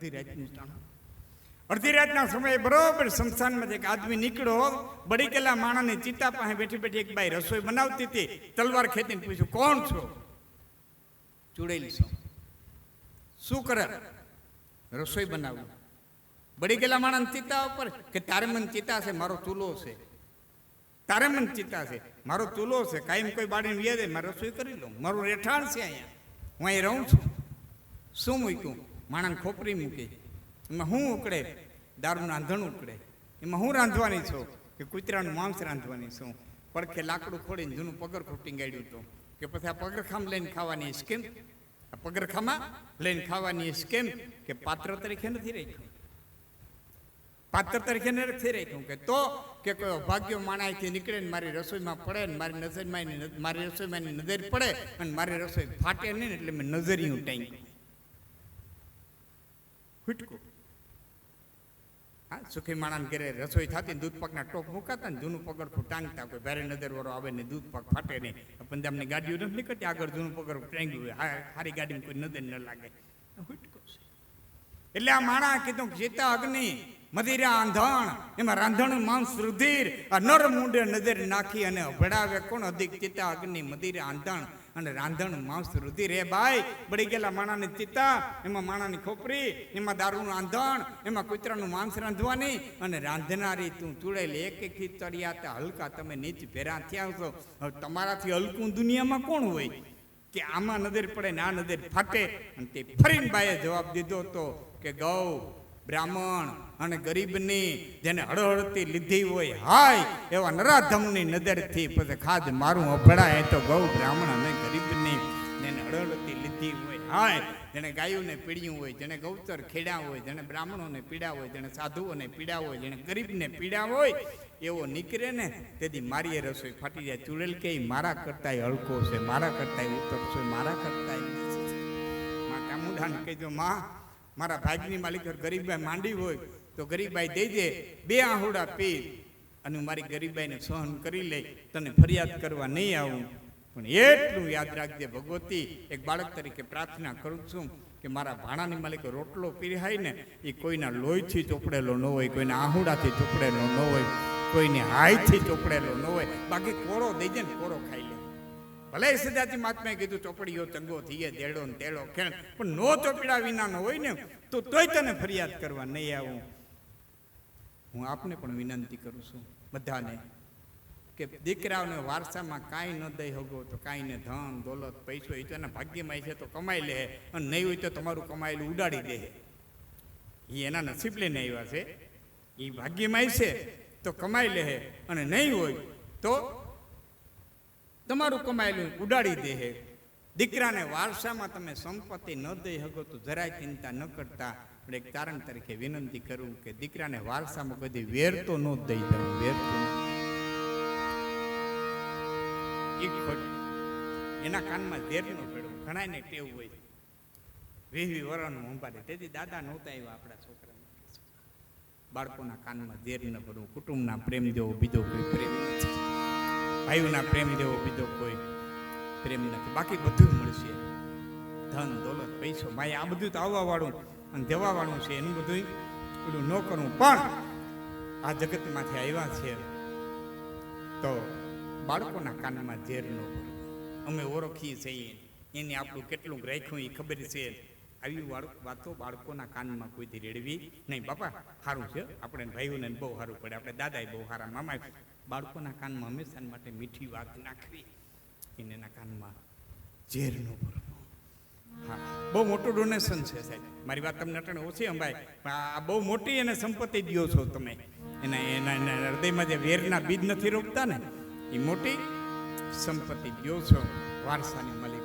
અડધી રાતની ટાણું અડધી રાતના સમયે બરોબર સંસ્થાનમાંથી એક આદમી નીકળ્યો. બળી ગયેલા માણસની ચિતા પાસે બેઠી બેઠી એક બાઈ રસોઈ બનાવતી હતી. તલવાર ખેતીને પૂછ્યું, કોણ છો? ચૂડેલી છો શું કરે? રસોઈ બનાવું. બળી ગયેલા માણસ ચિતા ઉપર કે, તારે મન ચિતા છે, મારો ચૂલો છે. તારે મન ચિતા છે, મારો ચૂલો છે, કાયમ કોઈ બાળીને વ્યા દે મારે રસોઈ કરી લઉં. મારું રહેઠાણ છે અહીંયા. હું અહીં રહું છું. શું મૂક્યું? માણસ ખોપરી મૂકી. એમાં હું ઉકળે? દારૂનું રાંધણ ઉકળે. એમાં હું રાંધવાની છું કે કૂતરાનું માંસ રાંધવાની છું? પડખે લાકડું ખોડીને જૂનું પગર ખૂટી ગાડ્યું હતું કે પછી આ પગરખામાં લઈને ખાવાની સ્કીમ આ પગરખામાં લઈને ખાવાની સ્કીમ કે પાત્ર તરીકે નથી રાખ્યું. પાત્ર તરીકે નથી રાખ્યું. કે તો કે કોઈ અભાગ્યો માણાથી નીકળે ને મારી રસોઈમાં પડે ને મારી નજરમાં મારી રસોઈમાં નજર પડે અને મારી રસોઈ ફાટે નહીં એટલે મેં નજરિયું ટાંગ્યું ફૂટકું. હા, સુખી માણસ ઘરે રસોઈ થતી ને દૂધ પાકના ટોપ મુકાતા ને જૂનું પગરખું ટાંગતા કોઈ ભારે નજર વાળો આવે ને દૂધ પાક ફાટે નહીં. પંજાબની ગાડીઓ નથી નીકળતી, આગળ જૂનું પગરખું ટાંગ્યું હોય. સારી ગાડીમાં કોઈ નજર ન લાગે. એટલે આ માણા કીધું સીતા અગ્નિ. મદિરા આંધણ એમાં રાંધણ માંસ રુધિર, આ નર મુંડે નજર નાખી અને અભડાવે કોણ અધિક ચિતા અગ્નિ મદિરા આંધણ અને રાંધણ માંસ રુધિર એ બાઈ બળી ગયેલા માણાની ચિતા એમાં માણાની ખોપરી, એમાં દારૂનું આંધણ એમાં કૂતરાનું માંસ રાંધવાની. અને રાંધનારી તું ચૂડેલ એક એક ચડિયા તે હલકા તમે નીચ ભેરા થયા છો હવે તમારાથી હલકું દુનિયામાં કોણ હોય? કે આમાં નજર પડે ને આ નજર ફાટે? અને તે ફરીને બાએ જવાબ દીધો તો કે ગૌ બ્રાહ્મણ અને ગરીબની જેને હળહળતી લીધી હોય, હાય, એવા નરાધમની નજરથી પછી ખાદ મારું અભડાય તો ગૌ બ્રાહ્મણ અને ગરીબની જેને હળહળતી લીધી હોય, હાય, જેને ગાયોને પીડ્યું હોય, જેને ગૌચર ખેડ્યા હોય, જેને બ્રાહ્મણોને પીડા હોય, જેને સાધુઓને પીડા હોય, જેને ગરીબને પીડા હોય, એવો નીકળે ને, તેથી મારી રસોઈ ફાટી જાય ચૂડેલ કે મારા કરતાંય હલકો છે, મારા કરતાંય છે, મારા કરતાંય નીચે છે. માં ચામુંડાને કહેજો, માં મારા ભાગની માલિક ગરીબભાઈ માંડી હોય તો ગરીબભાઈ દઈ દે, બે આહુડા પી અને હું મારી ગરીબાઈને સહન કરી લે તને ફરિયાદ કરવા નહીં આવું. પણ એટલું યાદ રાખજે ભગવતી, એક બાળક તરીકે પ્રાર્થના કરું છું કે મારા ભાણાની માલિક રોટલો પીરહાય ને, એ કોઈના લોહીથી ચોપડેલો ન હોય, કોઈના આહુડાથી ચોપડેલો ન હોય, કોઈને હાયથી ચોપડેલો ન હોય. બાકી કોળો દઈ દે ને કોળો ખાઈ લે. ભલે સદાથી મહાત્માએ કીધું, ચોપડીઓ ચંગો થઈએ, દેડો ને તેડો ખેણ. પણ નો ચોપડા વિનાનો હોય ને, તો તોય તને ફરિયાદ કરવા નહીં આવું. હું આપને પણ વિનંતી કરું છું બધાને કે દીકરાઓને વારસામાં કાંઈ ન દઈ હગો તો કાંઈ ને ધન, દોલત, પૈસો એ તો એના ભાગ્યમાં છે તો કમાઈ લે. અને નહીં હોય તો તમારું કમાયેલું ઉડાડી દે. એ એના નસીબ લઈને આવ્યા છે. એ ભાગ્યમાં છે તો કમાઈ લે. અને નહીં હોય તો તમારું કમાયેલું ઉડાડી દે હે. દીકરાને વારસામાં તમે સંપત્તિ ન દઈ શકો તો જરાય ચિંતા ન કરતા. પણ એક તારણ તરીકે વિનંતી કરું કે દીકરાને વારસામાં કદી વેર તો ન દઈ દઉં વેર એના કાનમાં ઝેર નો ભેળવું ઘણાને ટેવ હોય. વેહવી વીસ વર્ષનું તેથી દાદા નહોતા આવ્યા આપણા છોકરાને. બાળકોના કાનમાં ઝેર ન ભરવું કુટુંબના પ્રેમ જેવો બીજો કોઈ પ્રેમ નથી. ભાઈઓના પ્રેમ જેવો બીજો કોઈ પ્રેમ નથી. બાકી બધું મળશે. ધન, દોલત, પૈસો, માય, આ બધું તો આવવા વાળું અને દેવા વાળું છે. એનું બધું પેલું ન કરવું. પણ આ જગતમાંથી આવ્યા છે તો બાળકોના કાનમાં ઝેર ન અમે ઓળખીએ છીએ. એને આપણું કેટલું રાખ્યું એ ખબર છે. આવી વાતો બાળકોના કાનમાં કોઈથી રેડવી નહીં. બાપા સારું છે. આપણે ભાઈઓને બહુ સારું પડે. આપણે દાદાએ બહુ સારા મામા બાળકોના કાનમાં હંમેશા માટે મીઠી વાત નાખવી. એને એના કાનમાં ઝેરનો ભરવો. હા, બહુ મોટું ડોનેશન છે સાહેબ. મારી વાત તમને અટણે ઓછી અંબાય આ બહુ મોટી એને સંપત્તિ દો છો તમે. એના એના એના હૃદયમાં જે વેરના બીજ નથી રોપતા ને, એ મોટી સંપત્તિ દો છો. વારસાની માલિક